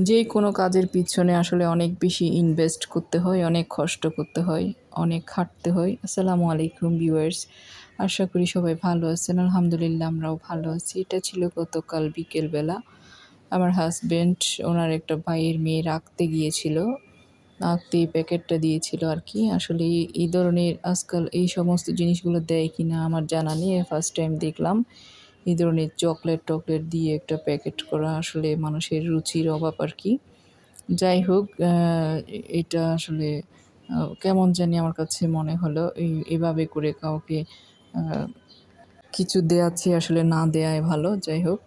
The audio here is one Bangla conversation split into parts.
যে কোনো কাজের পিছনে আসলে অনেক বেশি ইনভেস্ট করতে হয়, অনেক কষ্ট করতে হয়, অনেক খাটতে হয়। আসসালামু আলাইকুম ভিউয়ার্স আশা করি সবাই ভালো আছেন। আলহামদুলিল্লাহ আমরাও ভালো আছি। এটা ছিল গতকাল বিকেলবেলা। আমার হাজব্যান্ড ওনার একটা ভাইয়ের মেয়ে রাখতে গিয়েছিল। রাখতে এই প্যাকেটটা দিয়েছিল আর কি। আসলে এই ধরনের আজকাল এই সমস্ত জিনিসগুলো দেয় কি না আমার জানা নেই। ফার্স্ট টাইম দেখলাম। এই ধরনের চকলেট টকলেট দিয়ে একটা প্যাকেট করা আসলে মানুষের রুচির অভাব আর কি। যাই হোক এটা আসলে কেমন জানি আমার কাছে মনে হলো, এই- এভাবে করে কাউকে কিছু দেয়াচ্ছে আসলে না দেয়াই ভালো, যাই হোক।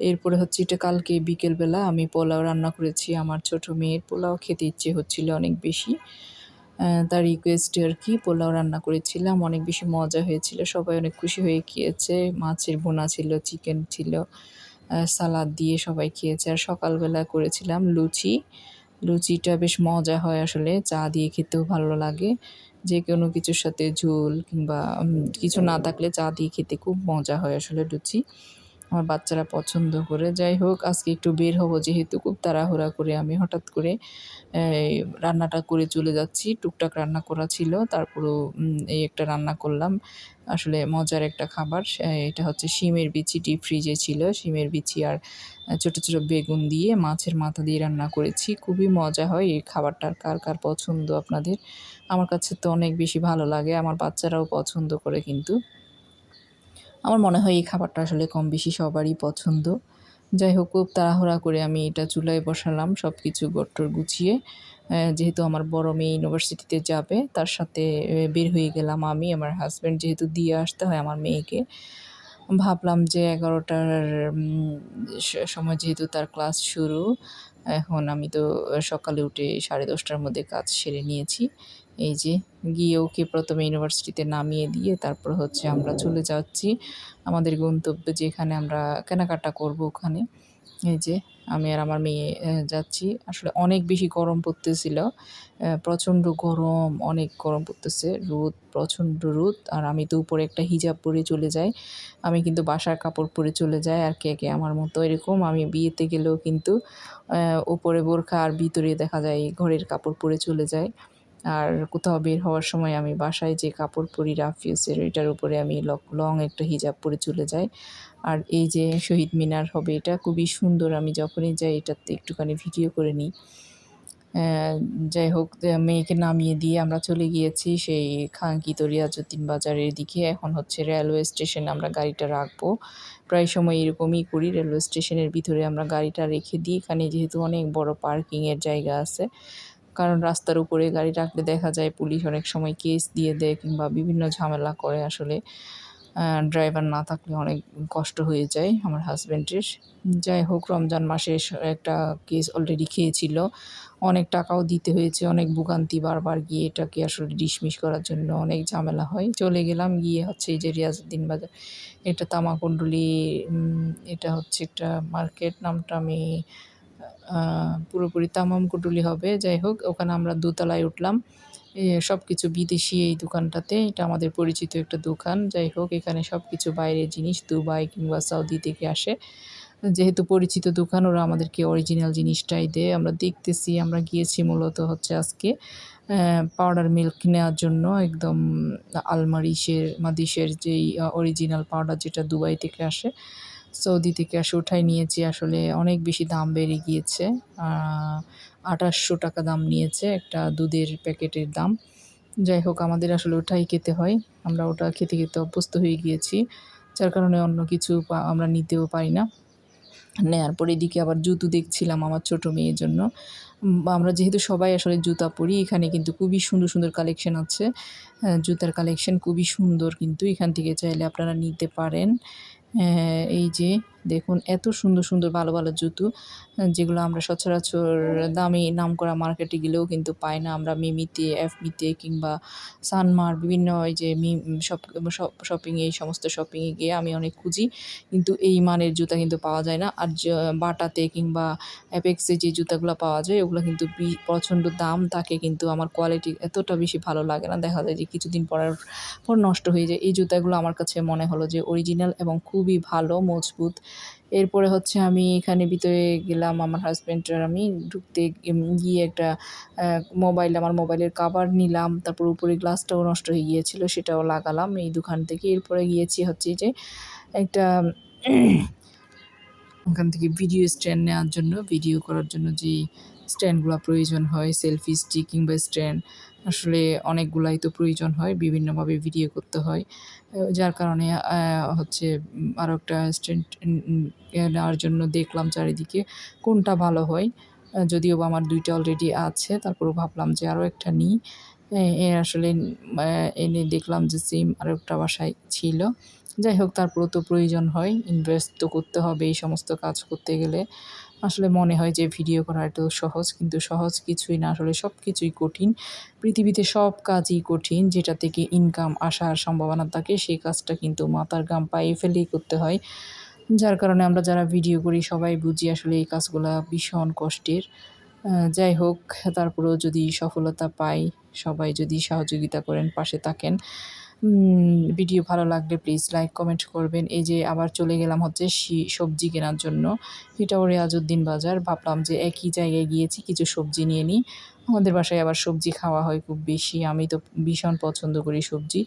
এরপরে হচ্ছে এটা কালকে বিকেলবেলা আমি পোলাও রান্না করেছি, আমার ছোট মেয়ের পোলাও খেতে ইচ্ছে হচ্ছিল অনেক বেশি। তার রিকোয়েস্টে আর কি, পোলাও রান্না করেছিলাম, অনেক বেশি মজা হয়েছিল, সবাই অনেক খুশি হয়ে খেয়েছে, মাছের বোনা ছিল চিকেন ছিল সালাদ দিয়ে সবাই খেয়েছে, আর সকালবেলা করেছিলাম লুচি, লুচিটা বেশ মজা হয় আসলে, চা দিয়ে খেতেও ভালো লাগে, যে কোনো কিছুর সাথে ঝোল কিংবা কিছু না থাকলে চা দিয়ে খেতে খুব মজা হয় আসলে লুচি। আমার বাচ্চারা পছন্দ করে। যাই হোক, আজকে একটু বের হব যেহেতু খুব তাড়াহুড়া করে আমি হঠাৎ করে রান্নাটা করে চলে যাচ্ছি। টুকটাক রান্না করা ছিল, তারপরেও এই একটা রান্না করলাম। আসলে মজার একটা খাবার এটা হচ্ছে শিমের বিচি ডিপ ফ্রিজে ছিল। শিমের বিচি আর ছোট ছোট বেগুন দিয়ে মাছের মাথা দিয়ে রান্না করেছি। খুবই মজা হয় এই খাবারটার, কার কার পছন্দ আপনাদের? আমার কাছে তো অনেক বেশি ভালো লাগে, আমার বাচ্চারাও পছন্দ করে কিন্তু। আমার মনে হয় এই খাবারটা আসলে কম বেশি সবারই পছন্দ। যাই হোক খুব তাড়াহুড়া করে আমি এটা চুলায় বসালাম সব কিছু গট্টর গুছিয়ে। যেহেতু আমার বড় মেয়ে ইউনিভার্সিটিতে যাবে, তার সাথে বের হয়ে গেলাম আমি, আমার হাজব্যান্ড যেহেতু দিয়ে আসতে হয় আমার মেয়েকে। ভাবলাম যে এগারোটার সময় যেহেতু তার ক্লাস শুরু, এখন আমি তো সকালে উঠে সাড়ে দশটার মধ্যে কাজ সেরে নিয়েছি। এই যে গিয়ে ওকে প্রথমে ইউনিভার্সিটিতে নামিয়ে দিয়ে তারপর হচ্ছে আমরা চলে যাচ্ছি। আমাদের গন্তব্যে যেখানে আমরা কেনাকাটা করব ওখানে। এই যে আমি আর আমার মেয়ে যাচ্ছি। আসলে অনেক বেশি গরম পড়তেছিল। প্রচণ্ড গরম, অনেক গরম পড়তেছে। রোদ, প্রচণ্ড রোদ। আর আমি তো উপরে একটা হিজাব পরে চলে যাই। আমি কিন্তু বাসার কাপড় পরে চলে যাই। আর কে কে? আমার মতো এরকম। আমি বিয়েতে গেলেও কিন্তু উপরে বোরখা আর ভিতরে দেখা যায় ঘরের কাপড় পরে চলে যাই। আর কোথাও বের হওয়ার সময় আমি বাসায় যে কাপড় পরি রাফিউসের এটার উপরে আমি লং একটা হিজাব পরে চলে যাই। আর এই যে শহীদ মিনার হবে, এটা খুবই সুন্দর। আমি যখনই যাই, এটাতে একটুখানি ভিডিও করে নিই। যাই হোক মেয়েকে নামিয়ে দিয়ে আমরা চলে গিয়েছি সেই কাঙ্ক্ষিত রিয়াজুদ্দিন বাজারের দিকে। এখন হচ্ছে রেলওয়ে স্টেশন আমরা গাড়িটা রাখব। প্রায় সময় এরকমই করি রেলওয়ে স্টেশনের ভিতরে আমরা গাড়িটা রেখে দিই। এখানে যেহেতু অনেক বড় পার্কিংয়ের জায়গা আছে কারণ রাস্তার উপরে গাড়ি রাখলে দেখা যায় পুলিশ অনেক সময় কেস দিয়ে দেয় কিংবা বিভিন্ন ঝামেলা করে আসলে ড্রাইভার না থাকলে অনেক কষ্ট হয়ে যায় আমার হাজব্যান্ডের যাই হোক, রমজান মাসে একটা কেস অলরেডি খেয়েছিল। অনেক টাকাও দিতে হয়েছে, অনেক ভোগান্তি বারবার গিয়ে এটাকে আসলে ডিসমিস করার জন্য অনেক ঝামেলা হয়। চলে গেলাম, গিয়ে হচ্ছে এই যে রিয়াজউদ্দিন বাজার, এটা তামাকুণ্ডলি এটা হচ্ছে একটা মার্কেট, নামটা আমি পুরোপুরি তামাম কুটুলি হবে। যাই হোক, ওখানে আমরা দোতলায় উঠলাম। সব কিছু বিদেশি এই দোকানটাতে। এটা আমাদের পরিচিত একটা দোকান। যাই হোক, এখানে সব কিছু বাইরের জিনিস, দুবাই কিংবা সৌদি থেকে আসে। যেহেতু পরিচিত দোকান, ওরা আমাদেরকে অরিজিনাল জিনিসটাই দেয়। আমরা দেখতেছি, আমরা গিয়েছি মূলত হচ্ছে আজকে পাউডার মিল্ক নেওয়ার জন্য। একদম আলমারিশের মাদিসের যেই অরিজিনাল পাউডার যেটা দুবাই থেকে আসে। সৌদি থেকে আসে ওঠাই নিয়েছি। আসলে অনেক বেশি দাম বেড়ে গিয়েছে। আঠাশশো টাকা দাম নিয়েছে একটা দুধের প্যাকেটের দাম। যাই হোক, আমাদের আসলে ওটাই খেতে হয়। আমরা ওটা খেতে খেতে অভ্যস্ত হয়ে গিয়েছি। যার কারণে অন্য কিছু আমরা নিতেও পারি না। নেয়ার পর এদিকে আবার জুতো দেখছিলাম আমার ছোট মেয়ের জন্য। আমরা যেহেতু সবাই আসলে জুতা পরি, এখানে কিন্তু খুবই সুন্দর সুন্দর কালেকশন আছে। জুতার কালেকশন খুবই সুন্দর কিন্তু এখান থেকে চাইলে আপনারা নিতে পারেন। এই যে দেখুন, এত সুন্দর সুন্দর, ভালো ভালো জুতো যেগুলো আমরা সচরাচর দামি নাম করা মার্কেটে গেলেও কিন্তু পাই না। আমরা মিমিতে, এফমিতে কিংবা সানমার, বিভিন্ন ওই যে মি শপ শপিং এই সমস্ত শপিংয়ে গিয়ে আমি অনেক খুঁজি। কিন্তু এই মানের জুতা কিন্তু পাওয়া যায় না। আর বাটাতে কিংবা অ্যাপেক্সে যে জুতাগুলো পাওয়া যায়, ওগুলো কিন্তু প্রচণ্ড দাম। থাকে কিন্তু আমার কোয়ালিটি এতটা বেশি ভালো লাগে না। দেখা যায় যে কিছুদিন পরার, পর নষ্ট হয়ে যায়। এই জুতাগুলো আমার কাছে মনে হলো যে অরিজিনাল এবং খুবই ভালো, মজবুত। এরপরে হচ্ছে আমি এখানে ভিতরে গেলাম আমার হাজব্যান্ডের আমি, ঢুকতে গিয়ে একটা মোবাইল আমার মোবাইলের কাভার নিলাম, তারপর উপরে গ্লাসটাও নষ্ট হয়ে গিয়েছিল, সেটাও লাগালাম এই দোকান থেকে। এরপরে গিয়েছি হচ্ছে যে একটা ওখান থেকে ভিডিও স্ট্যান্ড নেওয়ার জন্য ভিডিও করার জন্য যে স্ট্যান্ডগুলো প্রয়োজন হয় সেলফি স্টিক কিংবা স্ট্যান্ড আসলে অনেকগুলাই তো প্রয়োজন হয়, বিভিন্নভাবে ভিডিও করতে হয়। যার কারণে হচ্ছে আরও একটা স্ট্যান্ড নেওয়ার জন্য দেখলাম চারিদিকে কোনটা ভালো হয়। যদিও বা আমার দুইটা অলরেডি আছে, তারপরেও ভাবলাম যে আরও একটা নিই। আসলে এনে দেখলাম যে সিম আরও একটা বাসায় ছিল। যাই হোক, তারপরেও তো প্রয়োজন হয় ইনভেস্ট তো করতে হবে এই সমস্ত কাজ করতে গেলে। আসলে মনে হয় যে ভিডিও করা একটু সহজ, কিন্তু সহজ কিছুই না। আসলে সব কিছুই কঠিন। পৃথিবীতে সব কাজই কঠিন, যেটা থেকে ইনকাম আসার সম্ভাবনা থাকে, সেই কাজটা কিন্তু মাথার গাম পায়ে ফেলেই করতে হয়। যার কারণে আমরা যারা ভিডিও করি, সবাই বুঝি আসলে এই কাজগুলো ভীষণ কষ্টের। যাই হোক, তারপরেও যদি সফলতা পাই, সবাই যদি সহযোগিতা করেন, পাশে থাকেন ভিডিও ভালো লাগলে প্লিজ লাইক, কমেন্ট করবেন। এই যে আবার চলে গেলাম হচ্ছে সবজি কেনার জন্য। এটাও রেয়াজউদ্দিন বাজার। ভাবলাম যে একই জায়গায় গিয়েছি, কিছু সবজি নিয়ে নিই। আমাদের বাসায় আবার সবজি খাওয়া হয় খুব বেশি। আমি তো ভীষণ পছন্দ করি সবজি।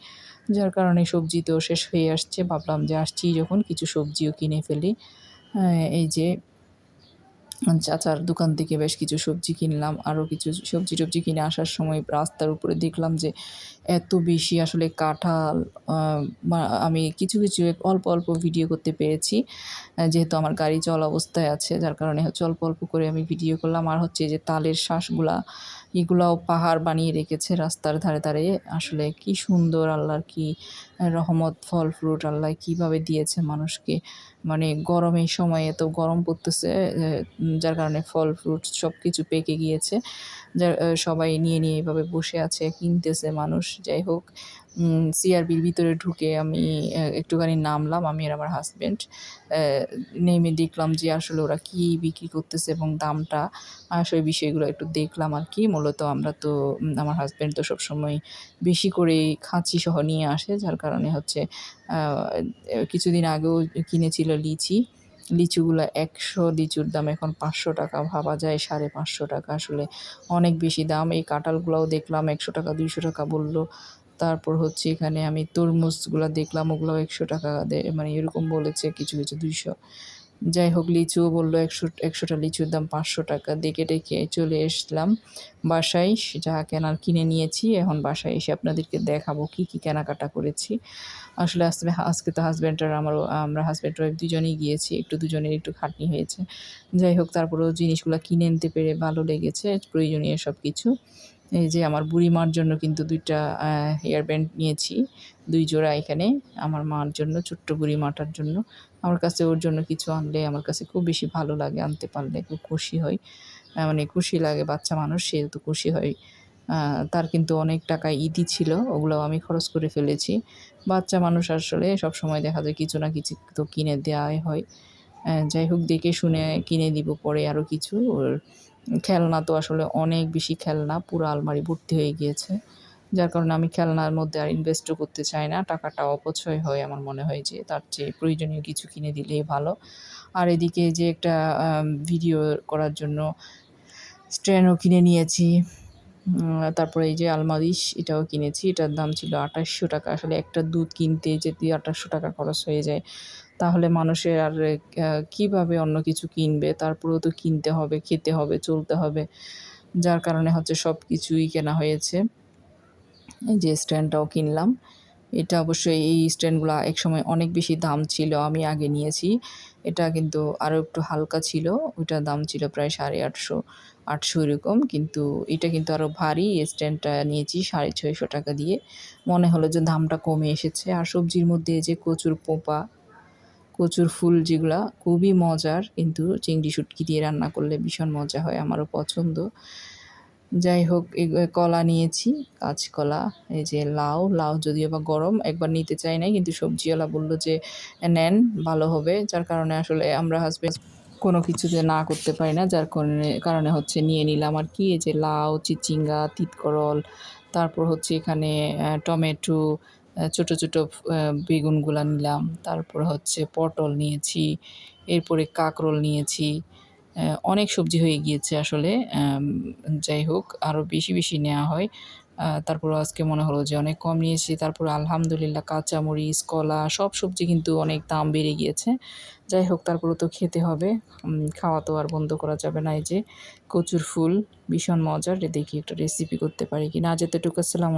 যার কারণে সবজি তো শেষ হয়ে আসছে। ভাবলাম যে আসছি যখন, কিছু সবজিও কিনে ফেলি। এই যে চাচার দোকান থেকে বেশ কিছু সবজি কিনলাম, আরও কিছু সবজি টবজি কিনে আসার সময় রাস্তার উপরে দেখলাম যে এত বেশি আসলে কাঁঠাল আমি কিছু কিছু অল্প অল্প ভিডিও করতে পেরেছি। যেহেতু আমার গাড়ি চল অবস্থায় আছে, যার কারণে হচ্ছে অল্প অল্প করে আমি ভিডিও করলাম। আর হচ্ছে যে তালের শ্বাসগুলা এগুলাও পাহাড় বানিয়ে রেখেছে রাস্তার ধারে ধারে। আসলে কি সুন্দর, আল্লাহর কি রহমত, ফল, ফ্রুট, আল্লাহ কীভাবে দিয়েছে মানুষকে। মানে গরমের সময় এত গরম পড়তেছে যার কারণে ফল, ফ্রুট সব কিছু পেকে গিয়েছে। যার সবাই নিয়ে নিয়ে এভাবে বসে আছে, কিনতেছে মানুষ। যাই হোক সিআরবির ভিতরে ঢুকে আমি একটুখানি নামলাম, আমি আর আমার হাজব্যান্ড নেমে দেখলাম যে আসলে ওরা কী বিক্রি করতেছে এবং দামটা, আসলে বিষয়গুলো একটু দেখলাম আর কি। মূলত আমরা তো আমার হাজব্যান্ড তো সবসময় বেশি করে খাঁচি সহ নিয়ে আসে, যার কারণে হচ্ছে কিছুদিন আগেও কিনেছিল লিচি। লিচুগুলো একশো লিচুর দাম এখন পাঁচশো টাকা, ভাবা যায় সাড়ে পাঁচশো টাকা। আসলে অনেক বেশি দাম। এই কাঁঠালগুলোও দেখলাম একশো টাকা, দুইশো টাকা বলল। তারপর হচ্ছে এখানে আমি তরমুজগুলো দেখলাম ওগুলো একশো টাকা মানে এরকম বলেছে কিছু কিছু দুইশো। যাই হোক, লিচুও বলল একশো, একশোটা লিচুর দাম পাঁচশো টাকা। দেখে ডেকে চলে এসলাম বাসায়, যা কেনার কিনে নিয়েছি। এখন বাসায় এসে আপনাদেরকে দেখাবো কী কী কেনাকাটা করেছি। আসলে আসলে আজকে তো হাজব্যান্ড আর আমারও আমরা হাজব্যান্ড ওয়াইফ দুজনেই গিয়েছি, একটু দুজনের একটু খাটনি হয়েছে। যাই হোক, তারপরেও জিনিসগুলো কিনে নিতে পেরে ভালো লেগেছে, প্রয়োজনীয় সব কিছু এই যে আমার বুড়ি মার জন্য কিন্তু দুইটা হেয়ার ব্যান্ড নিয়েছি। দুই জোড়া এখানে আমার মার জন্য, ছোট্ট বুড়ি মাটার জন্য। আমার কাছে ওর জন্য কিছু আনলে আমার কাছে খুব বেশি ভালো লাগে, আনতে পারলে খুব খুশি হয়। মানে খুশি লাগে, বাচ্চা মানুষ, সে তো খুশি হয়। তার কিন্তু অনেক টাকা ইদি ছিল ওগুলো আমি খরচ করে ফেলেছি। বাচ্চা মানুষ আসলে সব সময় দেখা যায় কিছু না কিছু তো কিনে দেওয়াই হয়। যাই হোক, দেখে শুনে কিনে দিব, পরে আরও কিছু। ওর খেলনা তো আসলে অনেক বেশি খেলনা, পুরো আলমারি ভর্তি হয়ে গিয়েছে। যার কারণে আমি খেলনার মধ্যে আর ইনভেস্টও করতে চাই না, টাকাটা অপচয় হয় আমার মনে হয় যে তার চেয়ে প্রয়োজনীয় কিছু কিনে দিলেই ভালো। আর এদিকে যে একটা ভিডিও করার জন্য স্ট্যান্ডও কিনে নিয়েছি তারপরে এই যে আলমারিশ এটাও কিনেছি, এটার দাম ছিল আঠাশশো টাকা। আসলে একটা দুধ কিনতে যদি আঠাশশো টাকা খরচ হয়ে যায়। তাহলে মানুষের আর কীভাবে অন্য কিছু কিনবে? তারপরেও তো কিনতে হবে, খেতে হবে, চলতে হবে। যার কারণে হচ্ছে সব কিছুই কেনা হয়েছে। এই যে স্ট্যান্ডটাও কিনলাম। এটা অবশ্যই এই স্ট্যান্ডগুলো একসময় অনেক বেশি দাম ছিল, আমি আগে নিয়েছি। এটা কিন্তু আরও একটু হালকা ছিল ওইটার দাম ছিল প্রায় সাড়ে আটশো আটশো এরকম। কিন্তু এটা কিন্তু আরও ভারী স্ট্যান্ডটা নিয়েছি সাড়ে ছয়শো টাকা দিয়ে। মনে হলো যে দামটা কমে এসেছে। আর সবজির মধ্যে যে কচুর পোপা কচুর ফুল যেগুলা খুবই মজার, কিন্তু চিংড়ি শুটকি দিয়ে রান্না করলে ভীষণ মজা হয়, আমারও পছন্দ। যাই হোক কলা নিয়েছি, কাঁচকলা, এই যে লাউ লাউ যদিও বা গরম, একবার নিতে চাই নাই, কিন্তু সবজিওয়ালা বলল যে নেন, ভালো হবে, যার কারণে আসলে আমরা হাজব্যান্ড কোনো কিছুতে না করতে পারি না, যার কারণে কারণে হচ্ছে নিয়ে নিলাম আর কি, এই যে লাউ, চিচিঙ্গা, তিতকরল, তারপর হচ্ছে এখানে টমেটো ছোটো ছোটো বেগুনগুলা নিলাম, তারপর হচ্ছে পটল নিয়েছি, এরপরে কাঁকরোল নিয়েছি অনেক সবজি হয়ে গিয়েছে আসলে যাই হোক আরও বেশি বেশি নেওয়া হয়। তারপর আজকে মনে হলো যে অনেক কম নিয়েছি, তারপর আলহামদুলিল্লাহ কাঁচামরিচ, কলা, সব সবজি কিন্তু অনেক দাম বেড়ে গিয়েছে। যাই হোক তারপরে তো খেতে হবে খাওয়া তো আর বন্ধ করা যাবে না, এই যে কচুর ফুল, ভীষণ মজার, দেখি একটা রেসিপি করতে পারি কি না আজ এতটুকু, আসসালামু